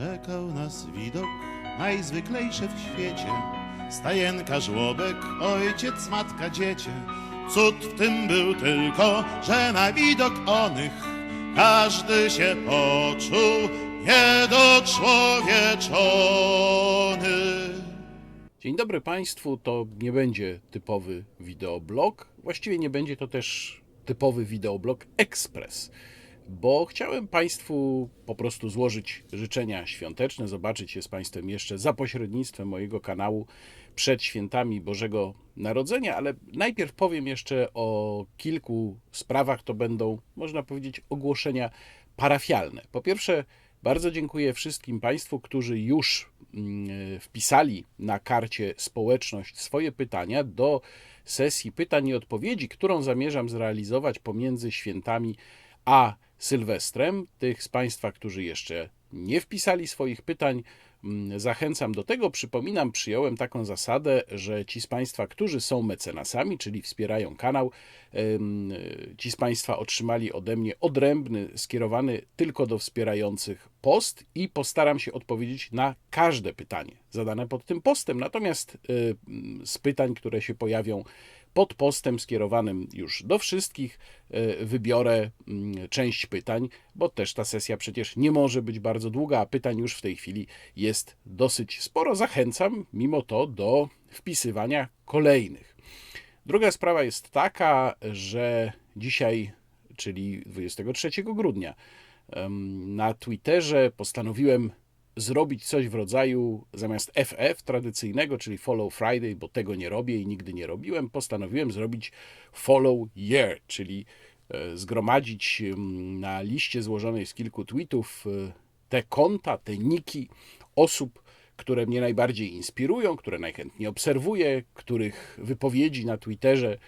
Czekał nas widok najzwyklejszy w świecie. Stajenka, żłobek, ojciec, matka, dziecię. Cud w tym był tylko, że na widok onych każdy się poczuł niedoczłowieczony. Dzień dobry Państwu, to nie będzie typowy wideoblog, właściwie nie będzie to też typowy wideoblog ekspres, bo chciałem Państwu po prostu złożyć życzenia świąteczne, zobaczyć się z Państwem jeszcze za pośrednictwem mojego kanału przed świętami Bożego Narodzenia, ale najpierw powiem jeszcze o kilku sprawach, to będą, można powiedzieć, ogłoszenia parafialne. Po pierwsze, bardzo dziękuję wszystkim Państwu, którzy już mm, wpisali na karcie społeczność swoje pytania do sesji pytań i odpowiedzi, którą zamierzam zrealizować pomiędzy świętami a Sylwestrem. Tych z Państwa, którzy jeszcze nie wpisali swoich pytań, mm, zachęcam do tego. Przypominam, przyjąłem taką zasadę, że ci z Państwa, którzy są mecenasami, czyli wspierają kanał, ci z Państwa otrzymali ode mnie odrębny, skierowany tylko do wspierających post i postaram się odpowiedzieć na każde pytanie zadane pod tym postem. Natomiast y, z pytań, które się pojawią pod postem skierowanym już do wszystkich y, wybiorę mm, część pytań, bo też ta sesja przecież nie może być bardzo długa, a pytań już w tej chwili jest dosyć sporo. Zachęcam mimo to do wpisywania kolejnych. Druga sprawa jest taka, że dzisiaj, czyli 23 grudnia, na Twitterze postanowiłem zrobić coś w rodzaju zamiast FF tradycyjnego, czyli Follow Friday, bo tego nie robię i nigdy nie robiłem, postanowiłem zrobić Follow Year, czyli e, zgromadzić em, na liście złożonej z kilku tweetów e, te konta, te niki osób, które mnie najbardziej inspirują, które najchętniej obserwuję, których wypowiedzi na Twitterze,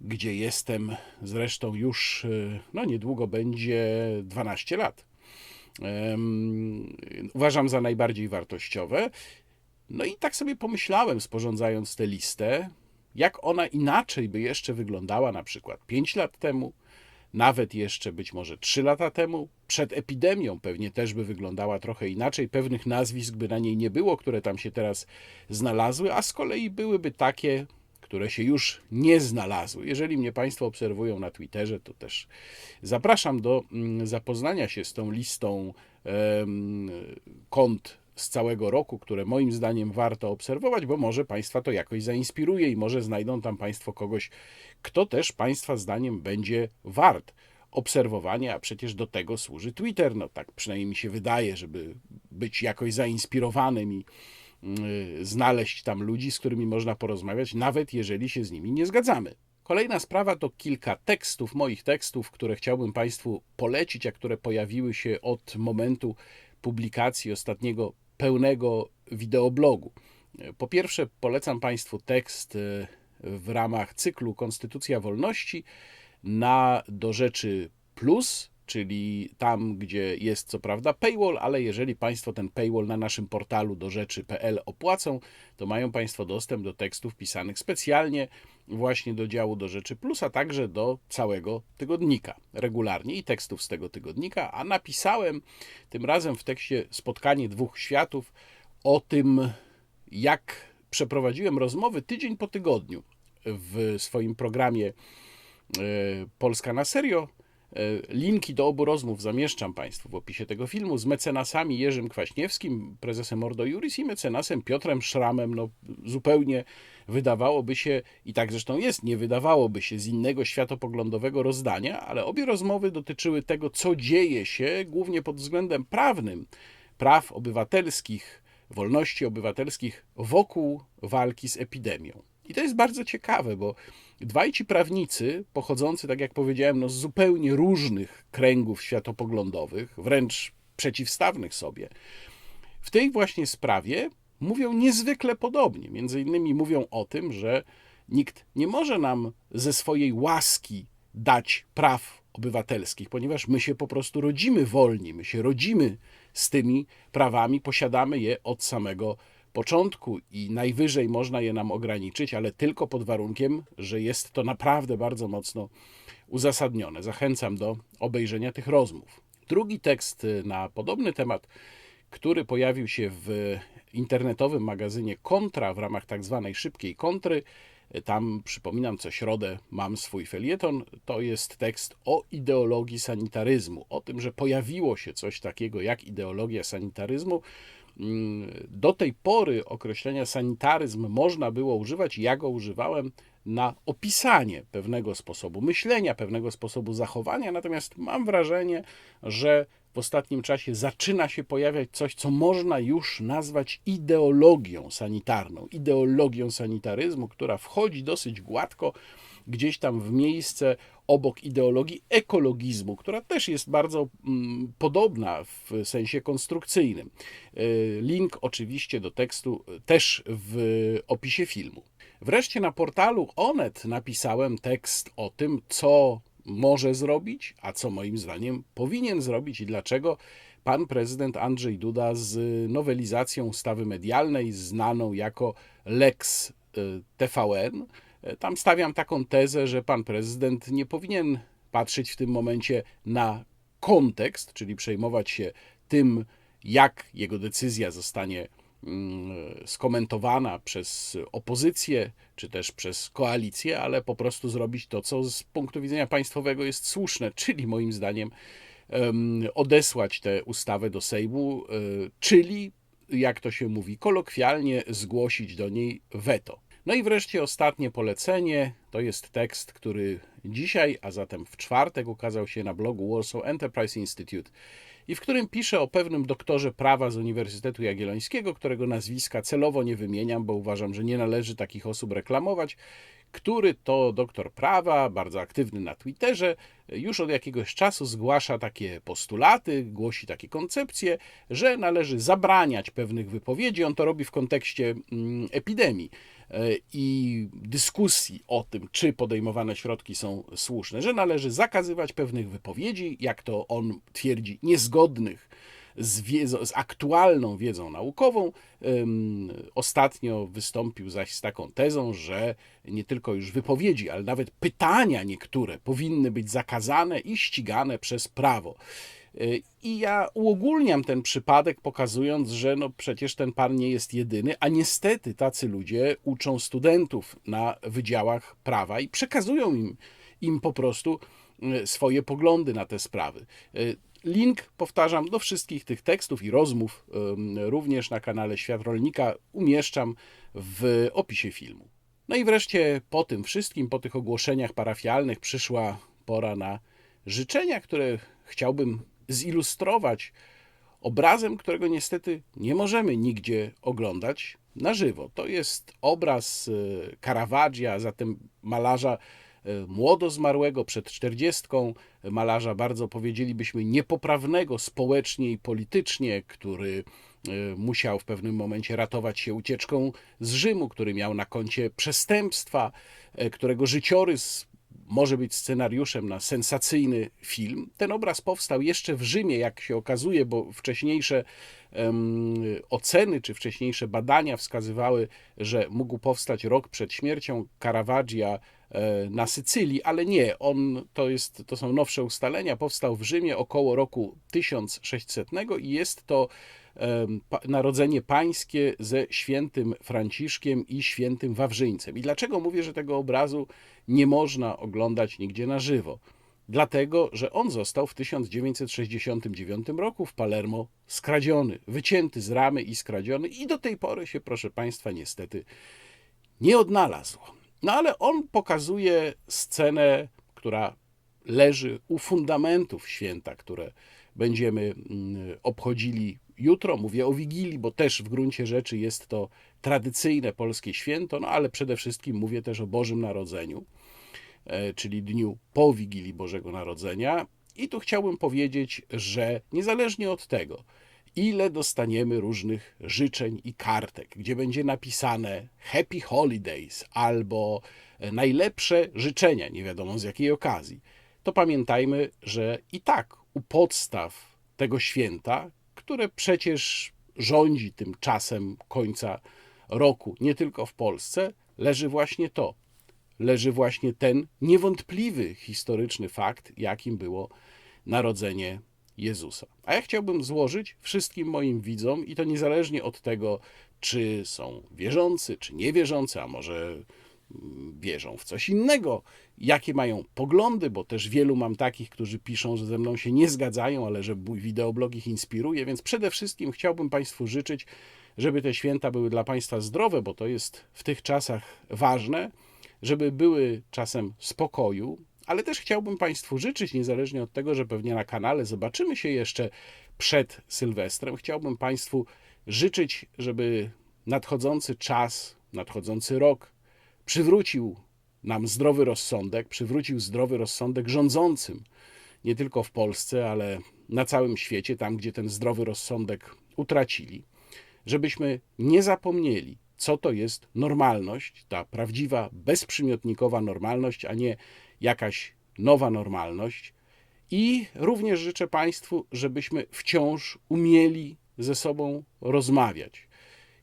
gdzie jestem zresztą już, e, no niedługo będzie 12 lat, uważam za najbardziej wartościowe. No i tak sobie pomyślałem, sporządzając tę listę, jak ona inaczej by jeszcze wyglądała na przykład 5 lat temu, nawet jeszcze być może 3 lata temu, przed epidemią pewnie też by wyglądała trochę inaczej, pewnych nazwisk by na niej nie było, które tam się teraz znalazły, a z kolei byłyby takie, które się już nie znalazły. Jeżeli mnie Państwo obserwują na Twitterze, to też zapraszam do mm, zapoznania się z tą listą kont z całego roku, które moim zdaniem warto obserwować, bo może Państwa to jakoś zainspiruje i może znajdą tam Państwo kogoś, kto też Państwa zdaniem będzie wart obserwowania, a przecież do tego służy Twitter. No tak przynajmniej mi się wydaje, żeby być jakoś zainspirowanym i znaleźć tam ludzi, z którymi można porozmawiać, nawet jeżeli się z nimi nie zgadzamy. Kolejna sprawa to kilka tekstów, moich tekstów, które chciałbym Państwu polecić, a które pojawiły się od momentu publikacji ostatniego pełnego wideoblogu. Po pierwsze, polecam Państwu tekst y, w ramach cyklu Konstytucja Wolności na do rzeczy plus, czyli tam, gdzie jest co prawda paywall, ale jeżeli Państwo ten paywall na naszym portalu do rzeczy.pl opłacą, to mają Państwo dostęp do tekstów pisanych specjalnie właśnie do działu do rzeczy plus, a także do całego tygodnika regularnie i tekstów z tego tygodnika, a napisałem tym razem w tekście Spotkanie dwóch światów o tym, jak przeprowadziłem rozmowy tydzień po tygodniu w swoim programie e, Polska na serio. E, Linki do obu rozmów zamieszczam Państwu w opisie tego filmu z mecenasami Jerzym Kwaśniewskim, prezesem Ordo Juris i mecenasem Piotrem Szramem. No, zupełnie wydawałoby się, i tak zresztą jest, nie wydawałoby się z innego światopoglądowego rozdania, ale obie rozmowy dotyczyły tego, co dzieje się głównie pod względem prawnym, praw obywatelskich, wolności obywatelskich wokół walki z epidemią. I to jest bardzo ciekawe, bo dwaj ci prawnicy, pochodzący, tak jak powiedziałem, no, z zupełnie różnych kręgów światopoglądowych, wręcz przeciwstawnych sobie, w tej właśnie sprawie mówią niezwykle podobnie. Między innymi mówią o tym, że nikt nie może nam ze swojej łaski dać praw obywatelskich, ponieważ my się po prostu rodzimy wolni, my się rodzimy z tymi prawami, posiadamy je od samego początku i najwyżej można je nam ograniczyć, ale tylko pod warunkiem, że jest to naprawdę bardzo mocno uzasadnione. Zachęcam do obejrzenia tych rozmów. Drugi tekst na podobny temat który pojawił się w internetowym magazynie Kontra w ramach tak zwanej szybkiej kontry. Tam, przypominam, co środę mam swój felieton. To jest tekst o ideologii sanitaryzmu, o tym, że pojawiło się coś takiego jak ideologia sanitaryzmu. Mm, Do tej pory określenia sanitaryzm można było używać, ja go używałem na opisanie pewnego sposobu myślenia, pewnego sposobu zachowania, natomiast mam wrażenie, że w ostatnim czasie zaczyna się pojawiać coś, co można już nazwać ideologią sanitarną, ideologią sanitaryzmu, która wchodzi dosyć gładko gdzieś tam w miejsce obok ideologii ekologizmu, która też jest bardzo mm, podobna w sensie konstrukcyjnym. Y, Link oczywiście do tekstu też w opisie filmu. Wreszcie na portalu Onet napisałem tekst o tym, co może zrobić, a co moim zdaniem powinien zrobić i dlaczego pan prezydent Andrzej Duda z nowelizacją ustawy medialnej, znaną jako Lex y, TVN, tam stawiam taką tezę, że pan prezydent nie powinien patrzeć w tym momencie na kontekst, czyli przejmować się tym, jak jego decyzja zostanie skomentowana przez opozycję, czy też przez koalicję, ale po prostu zrobić to, co z punktu widzenia państwowego jest słuszne, czyli moim zdaniem em, odesłać tę ustawę do Sejmu, y, czyli, jak to się mówi kolokwialnie, zgłosić do niej weto. No i wreszcie ostatnie polecenie to jest tekst, który dzisiaj, a zatem w czwartek ukazał się na blogu Warsaw Enterprise Institute i w którym pisze o pewnym doktorze prawa z Uniwersytetu Jagiellońskiego, którego nazwiska celowo nie wymieniam, bo uważam, że nie należy takich osób reklamować, który to doktor prawa, bardzo aktywny na Twitterze, już od jakiegoś czasu zgłasza takie postulaty, głosi takie koncepcje, że należy zabraniać pewnych wypowiedzi. On to robi w kontekście mm, epidemii i dyskusji o tym, czy podejmowane środki są słuszne, że należy zakazywać pewnych wypowiedzi, jak to on twierdzi, niezgodnych z, wiedzą, z aktualną wiedzą naukową. Ostatnio wystąpił zaś z taką tezą, że nie tylko już wypowiedzi, ale nawet pytania niektóre powinny być zakazane i ścigane przez prawo. Y, I ja uogólniam ten przypadek, pokazując, że no przecież ten pan nie jest jedyny, a niestety tacy ludzie uczą studentów na wydziałach prawa i przekazują im, im po prostu y, swoje poglądy na te sprawy. Y, Link, powtarzam, do wszystkich tych tekstów i rozmów, również na kanale Świat Rolnika, umieszczam w opisie filmu. No i wreszcie po tym wszystkim, po tych ogłoszeniach parafialnych, przyszła pora na życzenia, które chciałbym zilustrować obrazem, którego niestety nie możemy nigdzie oglądać na żywo. To jest obraz y, Caravaggia, zatem malarza y, młodo zmarłego przed czterdziestką, malarza bardzo powiedzielibyśmy niepoprawnego społecznie i politycznie, który y, musiał w pewnym momencie ratować się ucieczką z Rzymu, który miał na koncie przestępstwa, którego życiorys może być scenariuszem na sensacyjny film. Ten obraz powstał jeszcze w Rzymie, jak się okazuje, bo wcześniejsze em, oceny czy wcześniejsze badania wskazywały, że mógł powstać rok przed śmiercią Caravaggia e, na Sycylii, ale nie, on to, jest, to są nowsze ustalenia. Powstał w Rzymie około roku 1600 i jest to narodzenie pańskie ze świętym Franciszkiem i świętym Wawrzyńcem. I dlaczego mówię, że tego obrazu nie można oglądać nigdzie na żywo? Dlatego, że on został w 1969 roku w Palermo skradziony, wycięty z ramy i skradziony, i do tej pory się, proszę Państwa, niestety nie odnalazł. No ale on pokazuje scenę, która leży u fundamentów święta, które będziemy mm, obchodzili jutro. Mówię o Wigilii, bo też w gruncie rzeczy jest to tradycyjne polskie święto, no ale przede wszystkim mówię też o Bożym Narodzeniu, e, czyli dniu po Wigilii Bożego Narodzenia. I tu chciałbym powiedzieć, że niezależnie od tego, ile dostaniemy różnych życzeń i kartek, gdzie będzie napisane Happy Holidays albo e, najlepsze życzenia, nie wiadomo z jakiej okazji, to pamiętajmy, że i tak u podstaw tego święta, które przecież rządzi tym czasem końca roku, nie tylko w Polsce, leży właśnie to. Leży właśnie ten niewątpliwy historyczny fakt, jakim było narodzenie Jezusa. A ja chciałbym złożyć wszystkim moim widzom, i to niezależnie od tego, czy są wierzący, czy niewierzący, a może wierzą w coś innego, jakie mają poglądy, bo też wielu mam takich, którzy piszą, że ze mną się nie zgadzają, ale że mój wideoblog ich inspiruje, więc przede wszystkim chciałbym Państwu życzyć, żeby te święta były dla Państwa zdrowe, bo to jest w tych czasach ważne, żeby były czasem spokoju, ale też chciałbym Państwu życzyć, niezależnie od tego, że pewnie na kanale zobaczymy się jeszcze przed Sylwestrem, chciałbym Państwu życzyć, żeby nadchodzący czas, nadchodzący rok przywrócił nam zdrowy rozsądek, przywrócił zdrowy rozsądek rządzącym, nie tylko w Polsce, ale na całym świecie, tam gdzie ten zdrowy rozsądek utracili, żebyśmy nie zapomnieli, co to jest normalność, ta prawdziwa, bezprzymiotnikowa normalność, a nie jakaś nowa normalność. I również życzę Państwu, żebyśmy wciąż umieli ze sobą rozmawiać.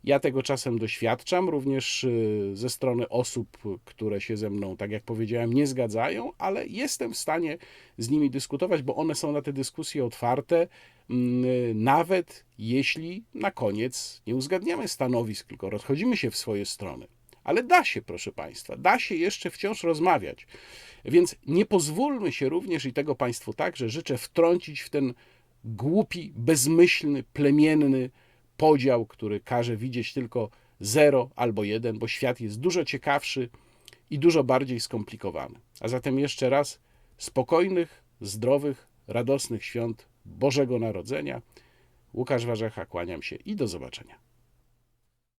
Ja tego czasem doświadczam, również y, ze strony osób, które się ze mną, tak jak powiedziałem, nie zgadzają, ale jestem w stanie z nimi dyskutować, bo one są na te dyskusje otwarte, mm, nawet jeśli na koniec nie uzgadniamy stanowisk, tylko rozchodzimy się w swoje strony. Ale da się, proszę Państwa, da się jeszcze wciąż rozmawiać. Więc nie pozwólmy się również, i tego Państwu także życzę, wtrącić w ten głupi, bezmyślny, plemienny podział, który każe widzieć tylko zero albo jeden, bo świat jest dużo ciekawszy i dużo bardziej skomplikowany. A zatem jeszcze raz spokojnych, zdrowych, radosnych świąt Bożego Narodzenia. Łukasz Warzecha, kłaniam się i do zobaczenia.